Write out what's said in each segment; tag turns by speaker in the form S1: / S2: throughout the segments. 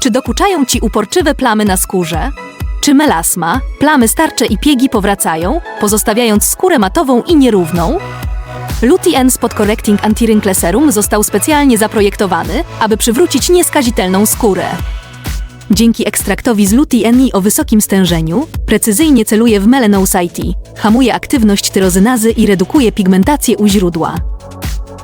S1: Czy dokuczają Ci uporczywe plamy na skórze? Czy melasma, plamy starcze i piegi powracają, pozostawiając skórę matową i nierówną? Luty N Spot Correcting Anti-Wrinkle Serum został specjalnie zaprojektowany, aby przywrócić nieskazitelną skórę. Dzięki ekstraktowi z Luty N o wysokim stężeniu, precyzyjnie celuje w melanocyte, hamuje aktywność tyrozynazy i redukuje pigmentację u źródła.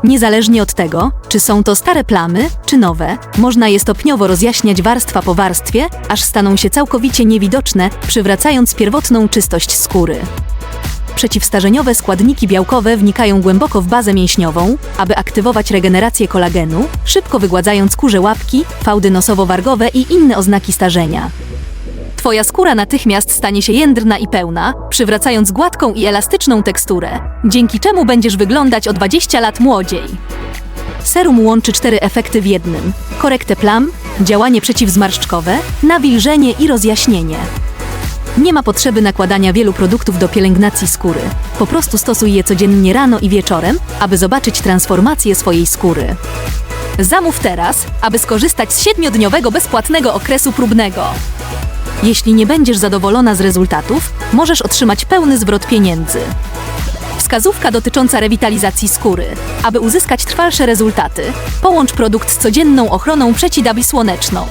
S1: Niezależnie od tego, czy są to stare plamy, czy nowe, można je stopniowo rozjaśniać warstwa po warstwie, aż staną się całkowicie niewidoczne, przywracając pierwotną czystość skóry. Przeciwstarzeniowe składniki białkowe wnikają głęboko w bazę mięśniową, aby aktywować regenerację kolagenu, szybko wygładzając kurze łapki, fałdy nosowo-wargowe i inne oznaki starzenia. Twoja skóra natychmiast stanie się jędrna i pełna, przywracając gładką i elastyczną teksturę, dzięki czemu będziesz wyglądać o 20 lat młodziej. Serum łączy cztery efekty w jednym: korektę plam, działanie przeciwzmarszczkowe, nawilżenie i rozjaśnienie. Nie ma potrzeby nakładania wielu produktów do pielęgnacji skóry. Po prostu stosuj je codziennie rano i wieczorem, aby zobaczyć transformację swojej skóry. Zamów teraz, aby skorzystać z 7-dniowego bezpłatnego okresu próbnego. Jeśli nie będziesz zadowolona z rezultatów, możesz otrzymać pełny zwrot pieniędzy. Wskazówka dotycząca rewitalizacji skóry. Aby uzyskać trwalsze rezultaty, połącz produkt z codzienną ochroną przeciwdabi słoneczną.